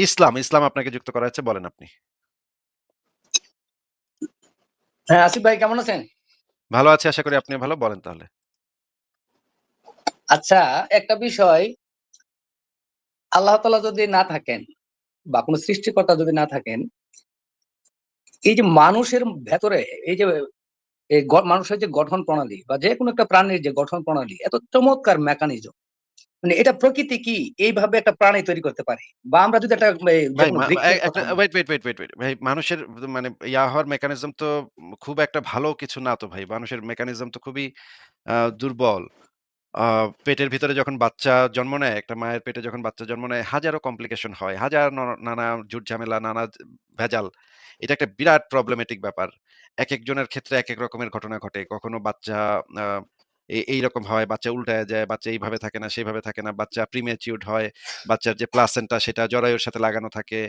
ইসলাম, ইসলাম আপনাকে যুক্ত করা হয়েছে বলেন আপনি। হ্যাঁ, আসিফ ভাই কেমন আছেন? ভালো আছি আশা করি আপনিও ভালো। বলেন তাহলে। আচ্ছা, একটা বিষয় আল্লাহ তালা যদি না থাকেন বা কোন সৃষ্টিকর্তা যদি না থাকেন এই যে মানুষের ভেতরে এই যে এই মানুষের যে গঠন প্রণালী বা যেকোনো একটা প্রাণীর যে গঠন প্রণালী এত চমৎকার মেকানিজম মানে এটা প্রকৃতি কি এইভাবে একটা প্রাণী তৈরি করতে পারে? বা আমরা যদি একটা ওয়েট, ওয়েট, ওয়েট, ওয়েট, ভাই মানুষের মানে ইয়া হওয়ার মেকানিজম তো খুব একটা ভালো কিছু না তো ভাই। মানুষের মেকানিজম তো খুবই দুর্বল। পেটের ভিতরে যখন বাচ্চা জন্ম নেয়, একটা মায়ের পেটে যখন বাচ্চা জন্ম নেয় হাজারো কমপ্লিকেশন হয়। হাজার নানা ঝুট-ঝামেলা, নানা ভেজাল। এটা একটা বিরাট প্রবলেমেটিক ব্যাপার। একেকজনের ক্ষেত্রে এক এক রকমের ঘটনা ঘটে। কখনো বাচ্চা এইরকম হয়, বাচ্চা উল্টায় যায়, বাচ্চা এইভাবে থাকে না, সেইভাবে থাকে না, বাচ্চা প্রিম্যাচিউরড হয়, বাচ্চার যে প্লাসেন্টা সেটা জরায়ুর সাথে লাগানো থাকে।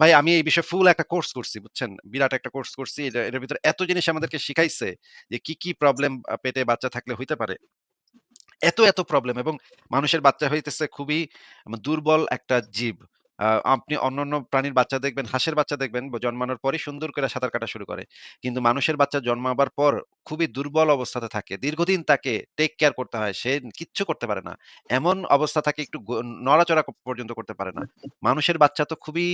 ভাই আমি এই বিষয়ে ফুল একটা কোর্স করছি, বুঝছেন? বিরাট একটা কোর্স করছি। এটার ভিতরে এত জিনিস আমাদেরকে শিখাইছে যে কি, কি প্রবলেম পেটে বাচ্চা থাকলে হইতে পারে। এত, এত প্রবলেম এবং মানুষের বাচ্চা হইতেছে খুবই দুর্বল একটা জীব। আ আপনি অন্যান্য প্রাণীর বাচ্চা দেখবেন, হাঁসের বাচ্চা দেখবেন জন্মানোর পরেই সুন্দর করে সাঁতার কাটা শুরু করে। কিন্তু মানুষের বাচ্চা জন্মাবার পর খুবই দুর্বল অবস্থাতে থাকে। দীর্ঘদিন তাকে টেক কেয়ার করতে হয়। সে কিচ্ছু করতে পারে না। এমন অবস্থা থাকে একটু নড়াচড়া পর্যন্ত করতে পারে না। মানুষের বাচ্চা তো খুবই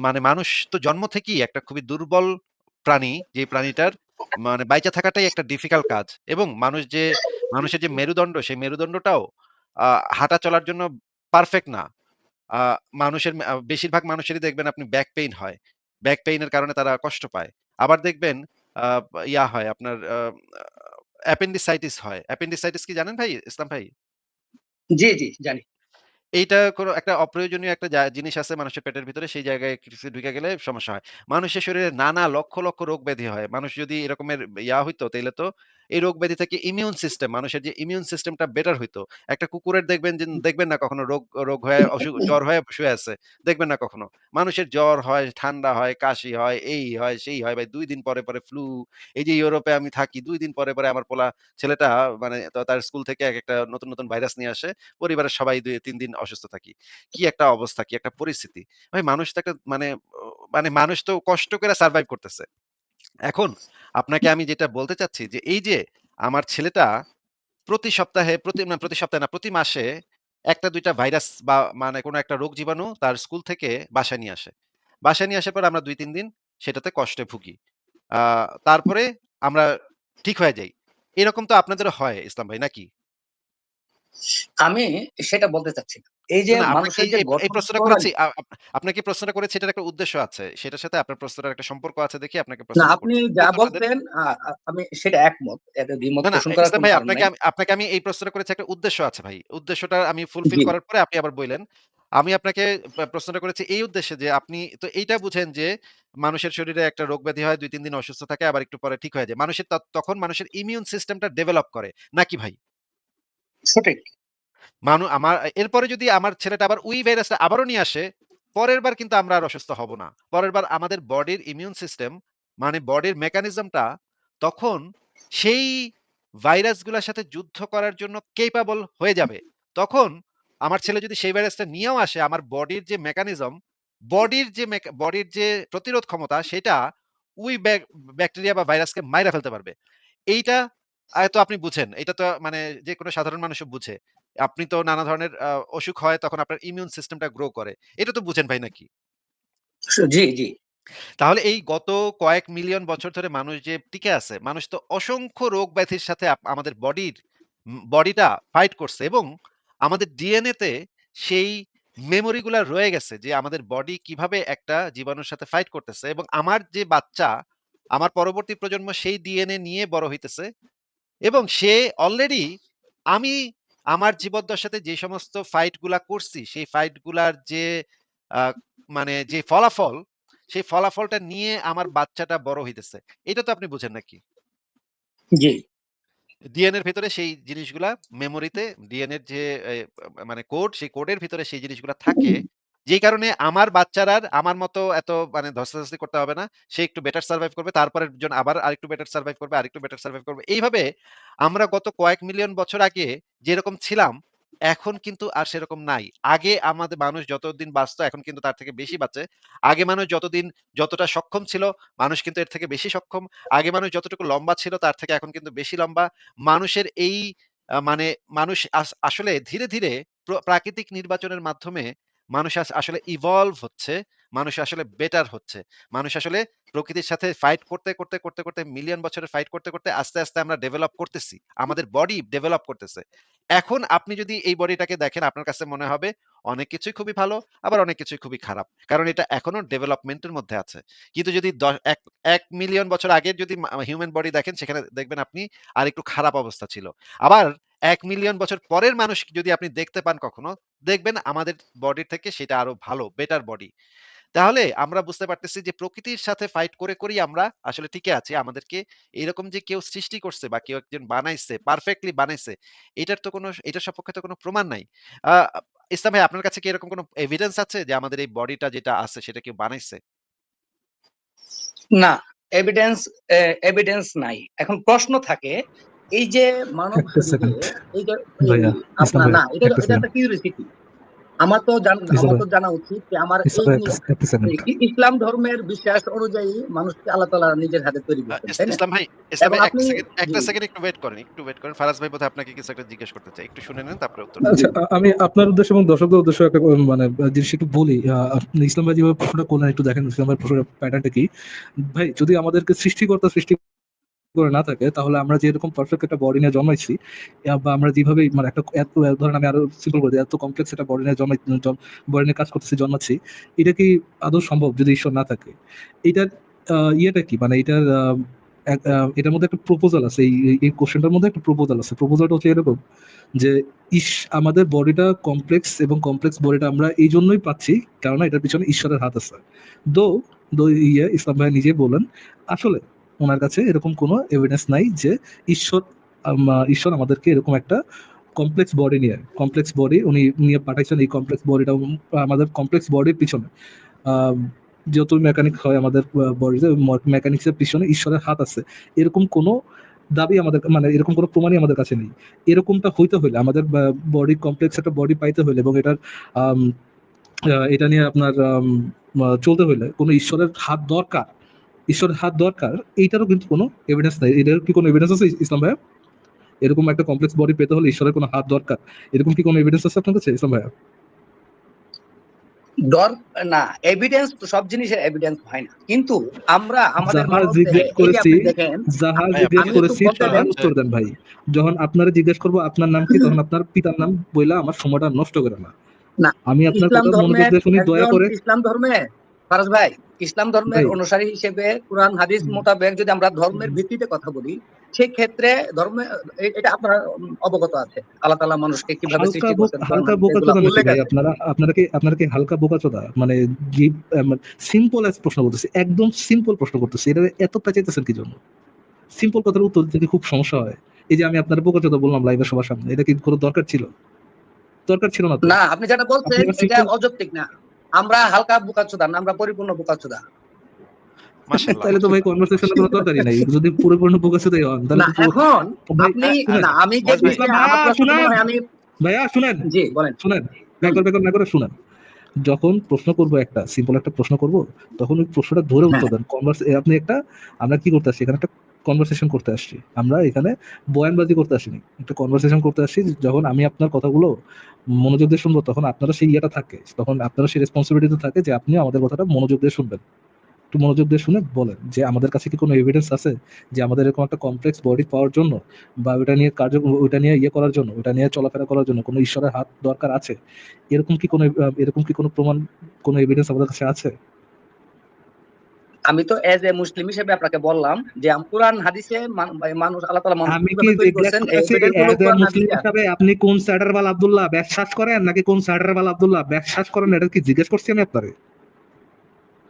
মানে মানুষ তো জন্ম থেকেই একটা খুবই দুর্বল প্রাণী, যে প্রাণীটার মানে বাইচা থাকাটাই একটা ডিফিকাল্ট কাজ এবং মানুষ যে মানুষের যে মেরুদণ্ড, সেই মেরুদণ্ডটাও আ হাঁটা চলার জন্য পারফেক্ট না। মানুষের বেশিরভাগ মানুষেরই দেখবেন আপনি ব্যাক পেইন হয়। ব্যাক পেইন এর কারণে তারা কষ্ট পায়। আবার দেখবেন ইয়া হয় আপনার অ্যাপেন্ডিসাইটিস হয়। অ্যাপেন্ডিসাইটিস কি জানেন ভাই, ইসলাম ভাই? জি, জি, জানি। এইটা কোন একটা অপ্রয়োজনীয় একটা জিনিস আছে মানুষের পেটের ভিতরে সেই জায়গায় কিছু ঢুইকা গেলে সমস্যা হয়। মানুষের শরীরে নানা লক্ষ, লক্ষ রোগ ব্যাধি হয়। মানুষ যদি এরকমের ইয়া হইতো তাহলে তো এই রোগ ব্যাধি থেকে ইমিউন সিস্টেম মানুষের যে ইমিউন সিস্টেমটা বেটার হইতো। একটা কুকুরের দেখবেন যে দেখবেন না কখনো রোগ রোগ হয়ে জ্বর হয়ে শুয়ে আছে। দেখবেন না কখনো। মানুষের জ্বর হয়, ঠান্ডা হয়, কাশি হয়, এই হয়, সেই হয় ভাই ২ দিন পরে, পরে ফ্লু। এই যে ইউরোপে আমি থাকি ২ দিন পরে, পরে আমার পোলা ছেলেটা মানে তার স্কুল থেকে এক একটা নতুন, নতুন ভাইরাস নিয়ে আসে। পরিবারের সবাই ২-৩ দিন অসুস্থ থাকি। কি একটা অবস্থা, কি একটা পরিস্থিতি। ভাই মানুষ তো একটা মানে মানে মানুষ তো কষ্ট করে সার্ভাইভ করতেছে। এখন আপনাকে আমি যেটা বলতে চাচ্ছি যে, এই যে আমার ছেলেটা প্রতি সপ্তাহে, প্রতি প্রতি সপ্তাহে না, প্রতি মাসে ১ টা ২ টা ভাইরাস বা মানে কোন একটা রোগ জীবাণু তার স্কুল থেকে বাসায় নিয়ে আসে। বাসায় নিয়ে আসার পর আমরা ২-৩ দিন সেটাতে কষ্টে ভুগি। তারপরে আমরা ঠিক হয়ে যাই। এরকম তো আপনাদের হয়, ইসলাম ভাই, নাকি? আমি সেটা বলতে চাচ্ছি না। এই যে মানুষের এই যে এই এই প্রশ্নটা করেছি আপনাকে প্রশ্নটা করেছি এটার একটা উদ্দেশ্য আছে। সেটার সাথে আপনার প্রশ্নটার একটা সম্পর্ক আছে দেখে আপনাকে না প্রশ্নটা আপনি যা আ আমি সেটা একমত। এতে দ্বিমত পোষণ করার ভাই আপনাকে আমি আপনাকে আমি এই প্রশ্নটা করেছি একটা উদ্দেশ্য আছে ভাই। উদ্দেশ্যটা আমি ফুলফিল করার পরে আপনি আবার বইলেন। আমি আপনাকে প্রশ্নটা করেছি এই উদ্দেশ্যে যে আপনি তো এইটা বুঝেন যে মানুষের শরীরে একটা রোগ ব্যাধি হয় ২-৩ দিন অসুস্থ থাকে আবার একটু পরে ঠিক হয়ে যায়। মানুষের তখন মানুষের ইমিউন সিস্টেমটা ডেভেলপ করে। নাকি ভাই? সঠিক। মানু আমার এরপরে যদি আমার ছেলেটা আবার ওই ভাইরাসটা আবারও নিয়ে আসে, পরের বার কিন্তু আমরা আর অসুস্থ হব না। পরের বার আমাদের বডির ইমিউন সিস্টেম মানে বডির মেকানিজমটা তখন সেই ভাইরাসগুলার সাথে যুদ্ধ করার জন্য ক্যাপাবল হয়ে যাবে। তখন আমার ছেলে যদি সেই ভাইরাসটা নিয়েও আসে আমার বডির যে মেকানিজম, বডির যে বডির যে প্রতিরোধ ক্ষমতা সেটা উই ব্যাক ব্যাকটেরিয়া বা ভাইরাসকে মাইরা ফেলতে পারবে। এইটা তো আপনি বুঝেন। এটা তো মানে যেকোনো সাধারণ মানুষও বুঝে। আপনি তো নানা ধরনের অসুখ হয় তখন আপনার ইমিউন সিস্টেমটা গ্রো করে। এটা তো বুঝেন ভাই নাকি? জি, জি। তাহলে এই গত কয়েক মিলিয়ন বছর ধরে মানুষ যে টিকে আছে, মানুষ তো অসংখ্য রোগ ব্যাধির সাথে আমাদের বডির বডিটা ফাইট করছে এবং আমাদের ডিএনএ তে সেই মেমোরি গুলা রয়ে গেছে যে আমাদের বডি কীভাবে একটা জীবাণুর সাথে ফাইট করতেছে এবং আমার যে বাচ্চা, আমার পরবর্তী প্রজন্ম সেই ডিএনএ নিয়ে বড় হইতেছে এবং সে অলরেডি আমি আমার জীবদ্দশাতে যে সমস্ত ফাইটগুলা করছি, সেই ফাইটগুলার যে মানে যে ফলাফল, সেই ফলাফলটা নিয়ে আমার বাচ্চাটা বড় হইতেছে। এটা তো আপনি বুঝেন নাকি? জি। ডিএনএ এর ভেতরে সেই জিনিসগুলা মেমোরিতে ডিএনএ এর যে মানে কোড, সেই কোডের ভিতরে সেই জিনিসগুলা থাকে। যেই কারণে আমার বাচ্চার আর আমার মতো এত মানে ধস্তাধস্তি করতে হবে না। সে একটু বেটার সারভাইভ করবে। তারপরের জন আবার আরেকটু বেটার সারভাইভ করবে, আরেকটু বেটার সারভাইভ করবে। এইভাবে আমরা গত কয়েক মিলিয়ন বছর আগে যেরকম ছিলাম, এখন কিন্তু আর সেরকম নাই। আগে আমাদের মানুষ যতদিন বাঁচত এখন কিন্তু তার থেকে বেশি বাঁচে। আগে মানুষ যতদিন যতটা সক্ষম ছিল, মানুষ কিন্তু এর থেকে বেশি সক্ষম। আগে মানুষ যতটুকু লম্বা ছিল তার থেকে এখন কিন্তু বেশি লম্বা। মানুষের এই মানে মানুষ আসলে ধীরে, ধীরে প্রাকৃতিক নির্বাচনের মাধ্যমে মানুষ আসলে ইভলভ হচ্ছে। মানুষ আসলে বেটার হচ্ছে। মানুষ আসলে প্রকৃতির সাথে ফাইট করতে, করতে, করতে, করতে মিলিয়ন বছরের ফাইট করতে, করতে আস্তে, আস্তে আমরা ডেভেলপ করতেছি। আমাদের বডি ডেভেলপ করতেছে। এখন আপনি যদি এই বডিটাকে দেখেন আপনার কাছে মনে হবে অনেক কিছুই খুবই ভালো, আবার অনেক কিছুই খুবই খারাপ। কারণ এটা এখনও ডেভেলপমেন্ট এর মধ্যে আছে। কিন্তু যদি এক ১ মিলিয়ন বছর আগে যদি হিউম্যান বডি দেখেন সেখানে দেখবেন আপনি আর একটু খারাপ অবস্থা ছিল। আবার ১ মিলিয়ন বছর পরের মানুষ যদি আপনি দেখতে পান কখনো, দেখবেন আমাদের বডির থেকে সেটা আরও ভালো, বেটার বডি। তাহলে আমরা বুঝতে পারতেছি যে প্রকৃতির সাথে ফাইট করে, করেই আমরা আসলে টিকে আছি। আমাদেরকে এরকম যে কেউ সৃষ্টি করছে বা কেউ একজন বানাইছে, পারফেক্টলি বানাইছে, এটার তো কোনো এটার সপক্ষে তো কোনো প্রমাণ নাই। ইসলাম ভাই আপনার কাছে কি এরকম কোনো এভিডেন্স আছে যে আমাদের এই বডিটা যেটা আছে সেটা কেউ বানাইছে? না, এভিডেন্স এভিডেন্স নাই। এখন প্রশ্ন থাকে এই যে মানব একটা এই যে আপনার না এটা এটা একটা। আমার তো আমার তো জানা উচিত যে আমার ইসলাম একটা একটা ধর্মের বিশ্বাস অনুযায়ী মানুষকে আল্লাহ তাআলা নিজের হাতে তৈরি করছেন, ইস তাই না? ইসলাম ভাই ইসলাম এবং ভাই ১ আপনি সেকেন্ড ১ জি। টা সেকেন্ড একটু ওয়েট করেন, একটু ওয়েট করেন। ফারাজ ভাই বোধহয় আপনাকে কিছু একটা জিজ্ঞেস করতে চায়। একটু শুনে নেন তারপরে উত্তর আচ্ছা আমি আপনার উদ্দেশ্যে এবং দর্শকদের উদ্দেশ্য একটা মানে জিনিস একটু বলি। আপনি ইসলাম ভাই যেভাবে প্রশ্নটা করলেন একটু দেখেন ইসলাম ভাইয়ের প্রশ্নের প্যাটার্নটা কি? ভাই যদি আমাদেরকে সৃষ্টিকর্তা সৃষ্টি করে না থাকে তাহলে আমরা যে এরকম পারফেক্ট একটা বডি নিয়ে জন্মাইছি বা আমরা যেভাবে মানে একটা এত ধরেন আমি আরও সিম্পল করে এত কমপ্লেক্স একটা বডি নিয়ে জন্মাই বডি নিয়ে কাজ করতেছি, জন্মাচ্ছি। এটা কি আদৌ সম্ভব যদি ঈশ্বর না থাকে? এটার ইয়েটা কি? মানে এটার এটার মধ্যে একটা প্রপোজাল আছে। এই এই এই কোয়েশ্চেনটার মধ্যে একটা প্রপোজাল আছে। প্রপোজালটা হচ্ছে এরকম যে ইস আমাদের বডিটা কমপ্লেক্স এবং কমপ্লেক্স বডিটা আমরা এইজন্যই পাচ্ছি কেননা এটার পিছনে ঈশ্বরের হাত আছে। দো দো ইয়ে ইসলাম ভাই নিজে বলেন আসলে উনার কাছে এরকম কোনো এভিডেন্স নাই যে ঈশ্বর ঈশ্বর আমাদেরকে এরকম একটা কমপ্লেক্স বডি নিয়ে কমপ্লেক্স বডি উনি নিয়ে পাঠাইছেন, এই কমপ্লেক্স বডিটা আমাদের কমপ্লেক্স বডির পিছনে যত মেকানিক হয় আমাদের বডিতে মেকানিক্সের পিছনে ঈশ্বরের হাত আছে। এরকম কোনো দাবি আমাদের মানে এরকম কোনো প্রমাণই আমাদের কাছে নেই। এরকমটা হইতে হলে আমাদের বডি কমপ্লেক্স একটা বডি পাইতে হলে এবং এটার এটা নিয়ে আপনার চলতে হইলে কোনো ঈশ্বরের হাত দরকার। ঈশ্বরের হাত দরকার এইটারও কিন্তু কোনো এভিডেন্স নাই। এটার কি কোনো এভিডেন্স আছে ইসলাম ভাইয়া? এরকম একটা কমপ্লেক্স বডি পেতে হলে ঈশ্বরের কোনো হাত দরকার। এরকম কি কোনো এভিডেন্স আছে আপনার কাছে ইসলাম ভাইয়া? দর না এভিডেন্স তো সব জিনিসের এভিডেন্স হয় না। কিন্তু আমরা আমাদের জিজ্ঞেস করেছি, যাহা জিজ্ঞেস করেছি দেন। উত্তর দেন ভাই। যখন আপনারে জিজ্ঞেস করব আপনার নাম কি তখন আপনার পিতার নাম বইলা আমার সময়টা নষ্ট করেন না। না, আমি আপনার কথা মনোযোগ দিয়ে শুনি দয়া করে ইসলাম ধর্মে ফারাজ ভাই ইসলাম ধর্মের অনুসারী হিসেবে কুরআন হাদিস মোতাবেক যদি আমরা ধর্মের ভিত্তিতে কথা বলি, ধর্মে এটা আপনারা অবগত আছে। আল্লাহ তাআলা মানুষকে কীভাবে হালকা সৃষ্টি বোক হালকা বোকাচোদা। আপনারা? আপনারা কি আপনারা কি হালকা বোকাচোদা? মানে মানে সিম্পল অ্যাজ প্রশ্ন করতেছি। একদম সিম্পল প্রশ্ন করতেছি। এটারে এত পেঁচাইতেছেন কি জন্য? সিম্পল কথার উত্তর দিতে খুব সমস্যা হয়। এই যে আমি আপনারে বোকাচোদা বললাম লাইভে সবার সামনে। এটা কি কোনো দরকার ছিল? দরকার ছিল না না, আপনি যেটা বলছেন এটা অযৌক্তিক না। আমরা হালকা বোকাচোদা না, আমরা পরিপূর্ণ বোকাচোদা। মাশাআল্লাহ। তাইলে তো ভাই কনভারসেশন এর কোনো দরকারই নাই। যদি পরিপূর্ণ বোকাচোদাই হন তাহলে এখন আপনি না আমি যে আমি ভাইয়া শুনেন, জি বলেন। শুনেন। ব্যাকর, ব্যাকর না করে শুনেন। যখন প্রশ্ন করব একটা সিম্পল একটা প্রশ্ন করব, তখন ওই প্রশ্নটা ধরে হ্যাঁ। উত্তর দেন। কনভার্স আপনি একটা আমরা কি করতে আসছি? এখানে একটা কনভারসেশন করতে আসছি। আমরা এখানে বয়ানবাজি করতে আসিনি। একটা কনভারসেশন করতে আসছি। যখন আমি আপনার কথাগুলো মনোযোগ দিয়ে শুনব তখন আপনারা সেই ইয়েটা থাকে। তখন আপনারা সেই রেসপনসিবিলিটি থাকে যে আপনি আমাদের কথাটা মনোযোগ দিয়ে শুনবেন। একটু মনোযোগ দিয়ে শুনে বলেন যে আমাদের কাছে কি কোনো এভিডেন্স আছে যে আমাদের এরকম একটা কমপ্লেক্স বডি পাওয়ার জন্য বা ওটা নিয়ে কার্য ওটা নিয়ে ইয়ে করার জন্য, ওটা নিয়ে চলাফেরা করার জন্য কোনো ঈশ্বরের হাত দরকার আছে? এরকম কি কোনো এরকম কি কোনো প্রমাণ কোনো এভিডেন্স আমাদের কাছে আছে? আমি তো এজ এ মুসলিম হিসেবে আপনাকে বললাম যে কোরআন হাদিসে মানুষ আল্লাহ তাআলা মানুষকে আমি কি করছেন মুসলিম। হিসাবে আপনি কোন সাইডারওয়াল আব্দুল্লাহ বিশ্বাস করেন নাকি কোন সাইডারওয়াল আব্দুল্লাহ বিশ্বাস করেন এটা কি জিজ্ঞেস করছি আমি আপনারে?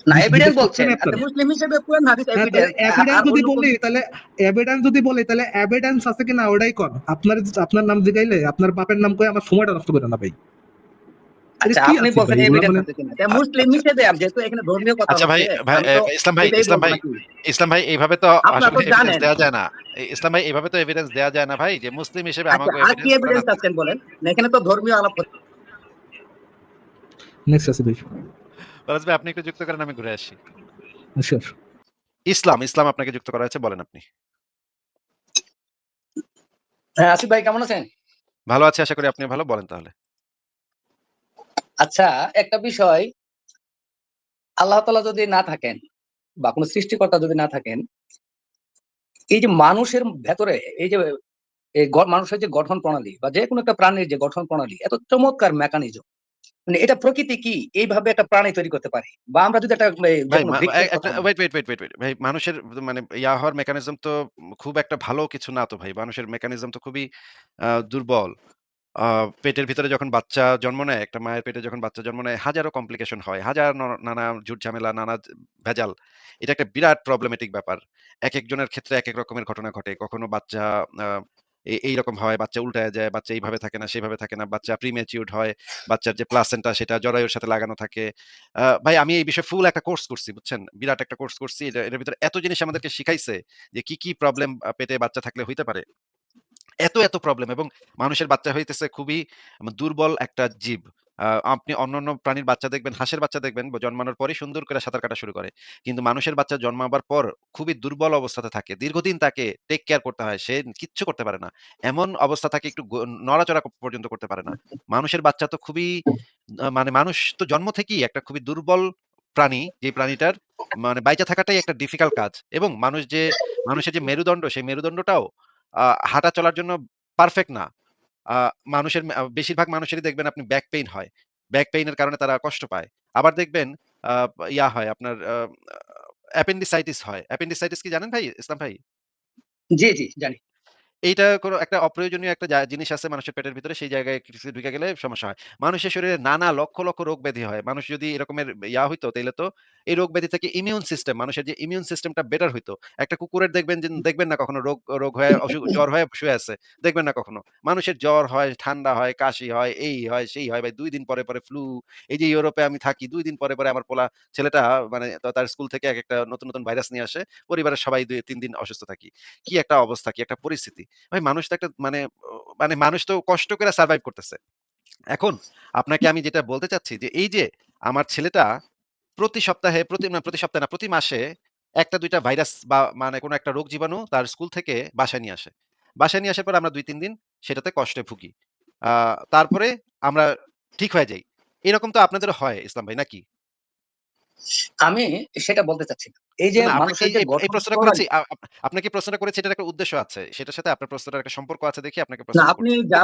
না এভিডেন্স করছি বলছেন আপনি মুসলিম হিসেবে কোরআন হাদিস হ্যাঁ, এভিডেন্স এভিডেন্স যদি বলি তাহলে এভিডেন্স যদি বলি তাহলে এভিডেন্স আছে কিনা ওটাই কন। আপনার আপনার নাম জিগাইলে আপনার বাপের নাম কয়ে আমার সময়টা নষ্ট করেন না ভাই। আচ্ছা আপনি বলছেন মুসলিম মিশে দেয় যেহেতু এখানে ধর্মীয় কথা আচ্ছা ভাই, ইসলাম ভাই, ইসলাম ভাই, ইসলাম ভাই এইভাবে তো এভিডেন্স। যায় না। ইসলাম ভাই এইভাবে তো এভিডেন্স দেয়া যায় না ভাই যে মুসলিম হিসেবে আচ্ছা আমাকে আর কি এভিডেন্স এভিডেন্স আছেন বলেন এখানে তো ধর্মীয় আলাপ নেক্সট আছে ভাই আপনি একটু যুক্ত করেন আমি ঘুরে আসি। ইসলাম, ইসলাম আপনাকে যুক্ত করা হয়েছে বলেন আপনি। হ্যাঁ আসিফ ভাই কেমন আছেন ভালো আছি আশা করি আপনি ভালো বলেন তাহলে। আচ্ছা একটা বিষয়। আল্লাহ তালা যদি না থাকেন বা কোনো সৃষ্টিকর্তা যদি না থাকেন এই যে মানুষের ভেতরে এই যে এই মানুষের যে গঠন প্রণালী বা যে কোনো একটা প্রাণীর যে গঠন প্রণালী এত চমৎকার মেকানিজম মানে এটা প্রকৃতি কি? এইভাবে একটা প্রাণী তৈরি করতে পারে? বা আমরা যদি একটা ওয়েট, ওয়েট, ওয়েট, ওয়েট, ভাই মানুষের মানে ইয়া হওয়ার মেকানিজম তো খুব একটা ভালো কিছু না তো ভাই। মানুষের মেকানিজম তো খুবই দুর্বল। পেটের ভিতরে যখন বাচ্চা জন্ম নেয়, একটা মায়ের পেটে যখন বাচ্চা জন্ম নেয় হাজারো কমপ্লিকেশন হয়। হাজার নানা ঝুট-ঝামেলা, নানা ভেজাল। এটা একটা বিরাট প্রবলেমেটিক ব্যাপার। একেকজনের ক্ষেত্রে একেক রকমের ঘটনা ঘটে। কখনো বাচ্চা আ এ এইরকম হয়, বাচ্চা উল্টায়া যায়, বাচ্চা এইভাবে থাকে না, সেভাবে থাকে না, বাচ্চা প্রিম্যাচিউরড হয়, বাচ্চার যে প্লাসেন্টা সেটা জরায়ুর সাথে লাগানো থাকে। ভাই আমি এই বিষয়ে ফুল একটা কোর্স করছি, বুঝছেন? বিরাট একটা কোর্স করছি। এটা এটার ভিতরে এত জিনিস আমাদেরকে শিখাইছে যে কি, কি প্রবলেম পেটে বাচ্চা থাকলে হইতে পারে। এত, এত প্রবলেম এবং মানুষের বাচ্চা হইতেছে খুবই দুর্বল একটা জীব। আপনি অন্যান্য প্রাণীর বাচ্চা দেখবেন, হাঁসের বাচ্চা দেখবেন জন্মানোর পরেই সুন্দর করে সাঁতার কাটা শুরু করে। কিন্তু মানুষের বাচ্চা জন্মাবার পর খুবই দুর্বল অবস্থাতে থাকে। দীর্ঘদিন তাকে টেক কেয়ার করতে হয়। সে কিচ্ছু করতে পারে না। এমন অবস্থা থাকে একটু নড়াচড়া পর্যন্ত করতে পারে না। মানুষের বাচ্চা তো খুবই মানে মানুষ তো জন্ম থেকেই একটা খুবই দুর্বল প্রাণী। যে প্রাণীটার মানে বাইচা থাকাটাই একটা ডিফিকাল্ট কাজ এবং মানুষ যে মানুষের যে মেরুদণ্ড, সেই মেরুদণ্ডটাও হাঁটা চলার জন্য পারফেক্ট না। মানুষের বেশিরভাগ মানুষেরই দেখবেন আপনি ব্যাক পেইন হয়। ব্যাক পেইনের কারণে তারা কষ্ট পায়। আবার দেখবেন ইয়া হয় আপনার অ্যাপেন্ডিসাইটিস হয়। অ্যাপেন্ডিসাইটিস কি জানেন ভাই? ইসলাম ভাই? জি জি, জানি এইটা কোনো একটা অপ্রয়োজনীয় একটা জিনিস আছে মানুষের পেটের ভিতরে, সেই জায়গায় কিছু ঢুকে গেলে সমস্যা হয়। মানুষের শরীরে নানা লক্ষ, লক্ষ রোগ ব্যাধি হয়। মানুষ যদি এরকমের ইয়া হইতো তাইলে তো এই রোগ ব্যাধি থেকে ইমিউন সিস্টেম মানুষের যে ইমিউন সিস্টেমটা বেটার হইতো। একটা কুকুরের দেখবেন যে দেখবেন না কখনো রোগ রোগ হয়ে অসুখ জ্বর হয়ে শুয়ে আছে। দেখবেন না কখনো। মানুষের জ্বর হয়, ঠান্ডা হয়, কাশি হয়, এই হয়, সেই হয় ভাই ২ দিন পরে, পরে ফ্লু। এই যে ইউরোপে আমি থাকি দুই দিন পরে, পরে আমার পোলা ছেলেটা মানে তার স্কুল থেকে এক একটা নতুন, নতুন ভাইরাস নিয়ে আসে। পরিবারের সবাই ২-৩ দিন অসুস্থ থাকি। কি একটা অবস্থা, কি একটা পরিস্থিতি। ভাই মানুষ তো একটা মানে মানে মানুষ তো কষ্ট করে সারভাইভ করতেছে। এখন আপনাকে আমি যেটা বলতে চাচ্ছি যে, এই যে আমার ছেলেটা প্রতি সপ্তাহে, প্রতি প্রতি সপ্তাহে না, প্রতি মাসে ১ টা ২ টা ভাইরাস বা মানে কোনো একটা রোগ জীবাণু তার স্কুল থেকে বাসায় নিয়ে আসে। বাসায় নিয়ে আসার পর আমরা ২-৩ দিন সেটাতে কষ্টে ভুগি। তারপরে আমরা ঠিক হয়ে যাই। এরকম তো আপনাদের হয় ইসলাম ভাই, নাকি? আমি সেটা বলতে চাচ্ছি। এই যে মানুষের যে এই প্রশ্নটা করেছি আপনাকে প্রশ্নটা করেছি এটার একটা উদ্দেশ্য আছে। সেটার সাথে আপনার প্রশ্নটার একটা সম্পর্ক আছে দেখে আপনাকে না আপনি যা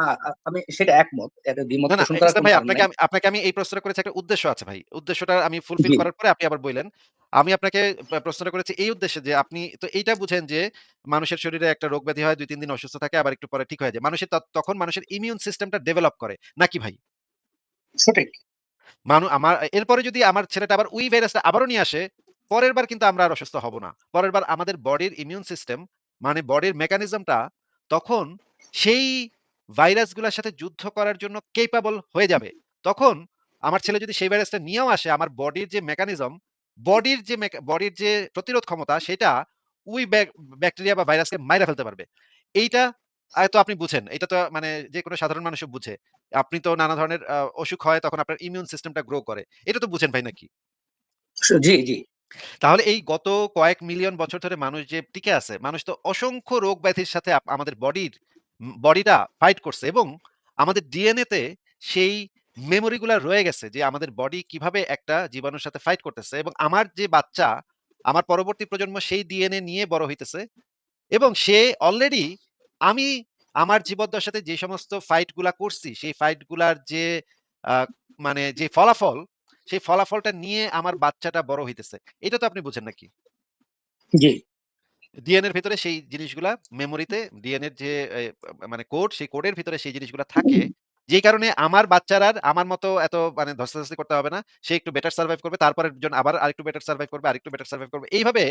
আ আমি সেটা একমত। এতে দ্বিমত পোষণ করার ভাই আপনাকে আমি আপনাকে আমি এই প্রশ্নটা করেছি একটা উদ্দেশ্য আছে ভাই। উদ্দেশ্যটা আমি ফুলফিল করার পরে আপনি আবার বইলেন। আমি আপনাকে প্র প্রশ্নটা করেছি এই উদ্দেশ্যে যে আপনি তো এইটা বুঝেন যে মানুষের শরীরে একটা রোগ ব্যাধি হয় ২-৩ দিন অসুস্থ থাকে আবার একটু পরে ঠিক হয়ে যায়। মানুষের তখন মানুষের ইমিউন সিস্টেমটা ডেভেলপ করে। নাকি ভাই? সঠিক। মানু আমার এরপরে যদি আমার ছেলেটা আবার ওই ভাইরাসটা আবারও নিয়ে আসে, পরের বার কিন্তু আমরা আর অসুস্থ হব না। পরের বার আমাদের বডির ইমিউন সিস্টেম মানে বডির মেকানিজমটা তখন সেই ভাইরাসগুলার সাথে যুদ্ধ করার জন্য কেপাবল হয়ে যাবে। তখন আমার ছেলে যদি সেই ভাইরাসটা নিয়েও আসে আমার বডির যে মেকানিজম, বডির যে বডির যে প্রতিরোধ ক্ষমতা সেটা উই ব্যাক ব্যাকটেরিয়া বা ভাইরাসকে মাইরা ফেলতে পারবে। এইটা আ তো আপনি বুঝেন। এটা তো মানে যেকোনো সাধারণ মানুষও বুঝে। আপনি তো নানা ধরনের আ অসুখ হয় তখন আপনার ইমিউন সিস্টেমটা গ্রো করে। এটা তো বুঝেন ভাই নাকি? স জি, জি। তাহলে এই গত কয়েক মিলিয়ন বছর ধরে মানুষ যে টিকে আছে, মানুষ তো অসংখ্য রোগ ব্যাধির সাথে আপ আমাদের বডির বডিটা ফাইট করছে এবং আমাদের ডিএনএ তে সেই মেমোরি গুলা রয়ে গেছে যে আমাদের বডি কীভাবে একটা জীবাণুর সাথে ফাইট করতেছে এবং আমার যে বাচ্চা, আমার পরবর্তী প্রজন্ম সেই ডিএনএ নিয়ে বড় হইতেছে এবং সে অলরেডি আমি আমার জীবদ্দশাতে যে সমস্ত ফাইটগুলা করছি, সেই ফাইটগুলার যে মানে যে ফলাফল, সেই ফলাফলটা নিয়ে আমার বাচ্চাটা বড় হইতেছে। এটা তো আপনি বুঝেন নাকি? জি। ডিএনএ এর ভেতরে সেই জিনিসগুলা মেমোরিতে ডিএনএ এর যে মানে কোড, সেই কোডের ভিতরে সেই জিনিসগুলা থাকে। যেই কারণে আমার বাচ্চারা আর আমার মতো এত মানে ধস্তাধস্তি করতে হবে না। সে একটু বেটার সারভাইভ করবে। তারপরের জন আবার আরেকটু বেটার সারভাইভ করবে, আরেকটু বেটার সারভাইভ করবে। এইভাবে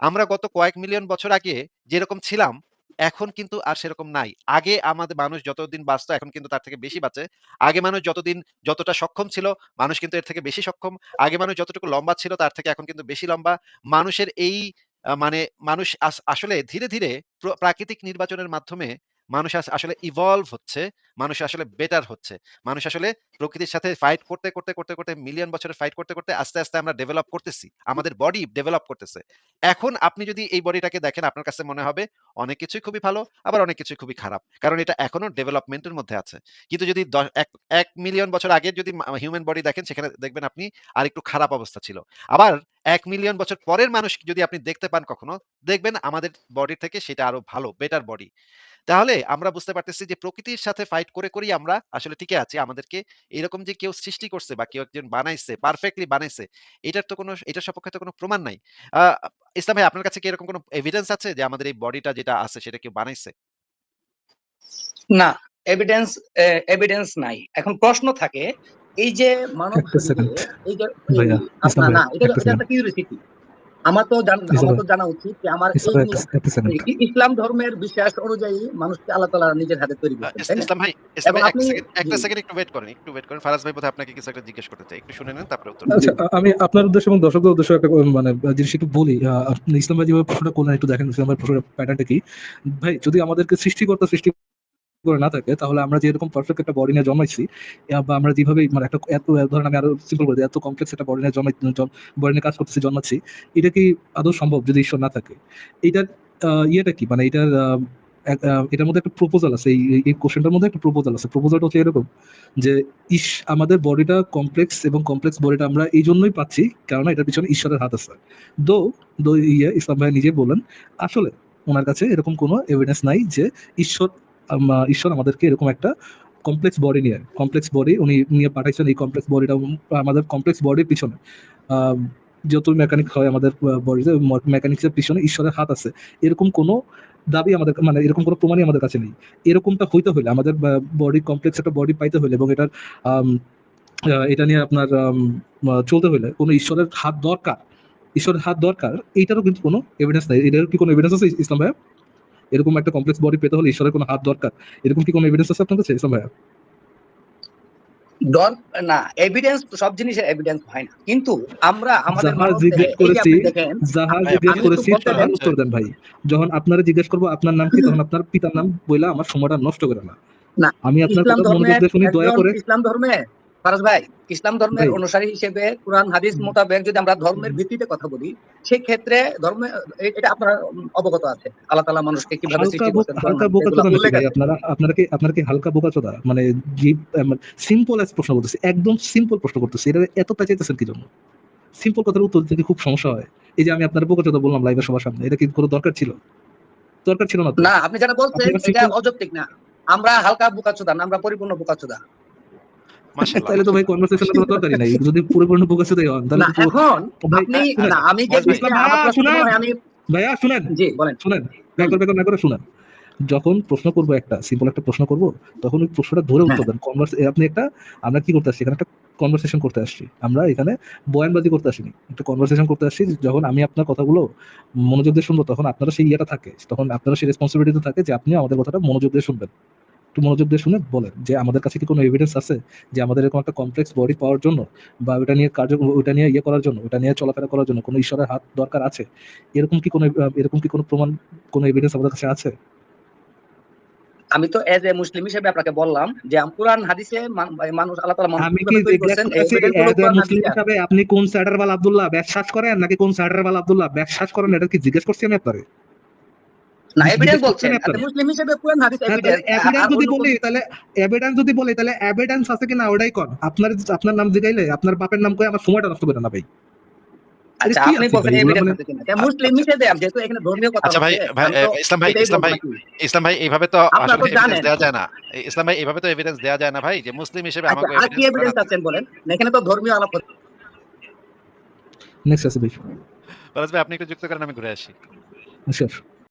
আমরা গত কয়েক মিলিয়ন বছর আগে যেরকম ছিলাম, এখন কিন্তু আর সেরকম নাই। আগে আমাদের মানুষ যতদিন বাঁচত এখন কিন্তু তার থেকে বেশি বাঁচে। আগে মানুষ যতদিন যতটা সক্ষম ছিল, মানুষ কিন্তু এর থেকে বেশি সক্ষম। আগে মানুষ যতটুকু লম্বা ছিল তার থেকে এখন কিন্তু বেশি লম্বা। মানুষের এই মানে মানুষ আসলে ধীরে, ধীরে প্রাকৃতিক নির্বাচনের মাধ্যমে মানুষ আসলে ইভলভ হচ্ছে। মানুষ আসলে বেটার হচ্ছে। মানুষ আসলে প্রকৃতির সাথে ফাইট করতে, করতে, করতে, করতে মিলিয়ন বছরের ফাইট করতে, করতে আস্তে, আস্তে আমরা ডেভেলপ করতেছি। আমাদের বডি ডেভেলপ করতেছে। এখন আপনি যদি এই বডিটাকে দেখেন আপনার কাছে মনে হবে অনেক কিছুই খুবই ভালো, আবার অনেক কিছুই খুবই খারাপ। কারণ এটা এখনও ডেভেলপমেন্ট এর মধ্যে আছে। কিন্তু যদি এক ১ মিলিয়ন বছর আগে যদি হিউম্যান বডি দেখেন সেখানে দেখবেন আপনি আর একটু খারাপ অবস্থা ছিল। আবার এক মিলিয়ন বছর পরের মানুষ যদি আপনি দেখতে পান কখনো, দেখবেন আমাদের বডি থেকে সেটা আরও ভালো, বেটার বডি। তাহলে আমরা বুঝতে পারতেছি যে প্রকৃতির সাথে ফাইট করে, করেই আমরা আসলে টিকে আছি। আমাদেরকে এরকম যে কেউ সৃষ্টি করছে বা কেউ একজন বানাইছে, পারফেক্টলি বানাইছে, এটার তো কোনো এটার সপক্ষে তো কোনো প্রমাণ নাই। ইসলাম ভাই আপনার কাছে কি এরকম কোনো এভিডেন্স আছে যে আমাদের এই বডিটা যেটা আছে সেটা কেউ বানাইছে? না, এভিডেন্স এভিডেন্স নাই। এখন প্রশ্ন থাকে এই যে মানব এই যে না এটা এটা একটা কিউরিওসিটি। আমার তো ইসলাম আমার তো জানা উচিত যে আমার ইসলাম ধর্মের বিশ্বাস অনুযায়ী মানুষকে আল্লাহ তাআলা নিজের হাতে তৈরি আ করছেন, ইস তাই না? ইসলাম ভাই, ইসলাম এবং ভাই ১ আপনি একটা। সেকেন্ড একটু ওয়েট করেন, একটু ওয়েট করেন। ফারাজ ভাই বোধহয় আপনাকে কিছু একটা জিজ্ঞেস করতে চায়। একটু শুনে নেন তারপরে উত্তর আচ্ছা, আমি আপনার উদ্দেশ্যে এবং দর্শকদের উদ্দেশ্যে একটা মানে জিনিস একটু বলি। আপনি ইসলাম ভাই যেভাবে প্রশ্নটা করলেন একটু দেখেন ইসলাম ভাইয়ের প্রশ্নের প্যাটার্নটা কি? ভাই যদি আমাদেরকে সৃষ্টিকর্তা সৃষ্টি করে না থাকে তাহলে আমরা যে এরকম পারফেক্ট একটা বডি নিয়ে জন্মাইছি বা আমরা যেভাবে মানে একটা এত ধরেন আমি আরও সিম্পল করে এত কমপ্লেক্স একটা বডি নিয়ে জন্মাই বডি নিয়ে কাজ করতেছি, জন্মাচ্ছি। এটা কি আদৌ সম্ভব যদি ঈশ্বর না থাকে? এইটার আ ইয়েটা কি? মানে এটার এটার মধ্যে একটা প্রপোজাল আছে। এই এই এই মধ্যে একটা প্রপোজাল আছে। প্রপোজালটা হচ্ছে এরকম যে ইস আমাদের বডিটা কমপ্লেক্স এবং কমপ্লেক্স বডিটা আমরা এইজন্যই পাচ্ছি কারণ এটার পিছনে ঈশ্বরের হাত আছে। দো দো ইয়ে ইসলাম ভাই নিজেই বললেন, আসলে ওনার কাছে এরকম কোনো এভিডেন্স নাই যে ঈশ্বর ঈশ্বর আমাদেরকে এরকম একটা কমপ্লেক্স বডি নিয়ে কমপ্লেক্স বডি উনি নিয়ে পাঠাইছেন, এই কমপ্লেক্স বডিটা আমাদের কমপ্লেক্স বডির পিছনে যত মেকানিক হয় আমাদের বডিতে ম মেকানিক্স এর পিছনে ঈশ্বরের হাত আছে। এরকম কোনো দাবি আমাদের মানে এরকম কোনো প্রমাণই আমাদের কাছে নেই। এরকমটা হইতে হলে আমাদের বডি কমপ্লেক্স একটা বডি পাইতে হলে এবং এটার এটা নিয়ে আপনার চলতে হলে কোনো ঈশ্বরের হাত দরকার। ঈশ্বরের হাত দরকার, এইটারও কিন্তু কোনো এভিডেন্স নাই। এটারও কি কোনো এভিডেন্স আছে ইসলাম ভাইয়া? এরকম একটা কমপ্লেক্স বডি পেতে হলে ঈশ্বরের কোনো হাত দরকার। এরকম কি কোনো এভিডেন্স আছে আপনার কাছে ইসলাম ভাইয়া? দর না এভিডেন্স সব জিনিসের এভিডেন্স হয় না। কিন্তু আমরা আমাদের জিজ্ঞেস করেছি, যাহা জিজ্ঞেস করেছি তাহার উত্তর দেন ভাই। যখন আপনারে জিজ্ঞেস করব আপনার নাম কি তখন আপনার পিতার নাম বইলা আমার সময়টা নষ্ট করেন না। আমি আপনার কথা মনোযোগ দিয়ে শুনি দয়া করে ইসলাম ধর্মে ফারাজ ভাই, ইসলাম ধর্মের অনুসারী হিসেবে কুরআন হাদিস মোতাবেক যদি আমরা ধর্মের ভিত্তিতে কথা বলি, সেক্ষেত্রে ধর্মে এ এটা আপনার অবগত আছে। আল্লাহ তাআলা মানুষকে কীভাবে হালকা সৃষ্টি বোক হালকা বোকাচোদা। আপনারা? আপনারা কি আপনারা কি হালকা বোকাচোদা? মানে সিম্পল অ্যাজ প্রশ্ন করতেছি। একদম সিম্পল প্রশ্ন করতেছি। এটা এত পেঁচাইতেছেন কি জন্য? সিম্পল কথার উত্তর দিতে খুব সমস্যা হয়। এই যে আমি আপনার বোকাচোদা বললাম লাইভে সবার সামনে। এটা কি কোনো দরকার ছিল? দরকার ছিল না না, আপনি যারা বলছেন এটা অযৌক্তিক না। আমরা হালকা বোকাচোদা না, আমরা পরিপূর্ণ বোকাচোদা। তাইলে তো ভাই কনভারসেশনের কোনো দরকারই নাই। যদি পরিপূর্ণ বোকাচোদাই হন তাহলে এখন আপনি না আমি হয় আমি ভাইয়া শুনেন, জি বলেন। শুনেন। ব্যাকর, ব্যাকর না করে শুনেন। যখন প্রশ্ন করব একটা সিম্পল একটা প্রশ্ন করব, তখন ওই প্রশ্নটা ধরে উত্তর দেন। কনভার্স আপনি একটা আমরা কি করতে আসছি? এখানে একটা কনভারসেশন করতে আসছি। আমরা এখানে বয়ানবাজি করতে আসিনি। একটা কনভারসেশন করতে আসছি। যখন আমি আপনার কথাগুলো মনোযোগ দিয়ে শুনব তখন আপনারও সেই ইয়েটা থাকে। তখন আপনারও সেই রেসপনসিবিলিটি থাকে যে আপনি আমাদের কথাটা মনোযোগ দিয়ে শুনবেন। একটু মনোযোগ দিয়ে শুনে বলেন যে আমাদের কাছে কি কোনো এভিডেন্স আছে যে আমাদের এরকম একটা কমপ্লেক্স বডি পাওয়ার জন্য বা ওটা নিয়ে কার্য ওটা নিয়ে ইয়ে করার জন্য, ওটা নিয়ে চলাফেরা করার জন্য কোনো ঈশ্বরের হাত দরকার আছে? এরকম কি কোনো এরকম কি কোনো প্রমাণ কোনো এভিডেন্স আমাদের কাছে আছে? আমি তো এজ এ মুসলিম হিসেবে আপনাকে বললাম যে কোরআন হাদিসে মানুষ আল্লাহ তাআলা মানুষকে আমি কি মুসলিম হিসেবে আপনি কোন সাইডারওয়াল আব্দুল্লাহ বিশ্বাস করেন নাকি কোন সাইডারওয়াল আব্দুল্লাহ বিশ্বাস করেন এটা কি জিজ্ঞেস করছি আমি আপনারে? না এভিডেন্স বলছেন আমি এজ এ আপনারে। মুসলিম হিসেবে কোরআন হাদিস হ্যাঁ, এভিডেন্স এভিডেন্স যদি বলি তাহলে এভিডেন্স যদি বলি তাহলে এভিডেন্স আছে কিনা ওটাই কন। আপনার আপনার নাম জিগাইলে আপনার বাপের নাম আমার সময়টা নষ্ট করেন না ভাই। আচ্ছা আপনি বলছেন এভিডেন্স আছে কিনা? তা মুসলিম হিসেবে আমি যেহেতু এখানে ধর্মীয় কথা আচ্ছা ভাই, হচ্ছে ভাই আমি এ তো ইসলাম ভাই, ইসলাম ভাই, ইসলাম ভাই এইভাবে তো আপনারা আসলে তো এভিডেন্স দেয়া যায় না। ইসলাম ভাই এইভাবে তো এভিডেন্স দেয়া যায় না ভাই যে মুসলিম হিসেবে আচ্ছা আমাকে আর কি এভিডেন্স এভিডেন্স আছেন বলেন? এখানে তো ধর্মীয় আলাপ নেক্সট আছে ভাই। ভাই আপনি একটু যুক্ত করেন আমি ঘুরে আসি।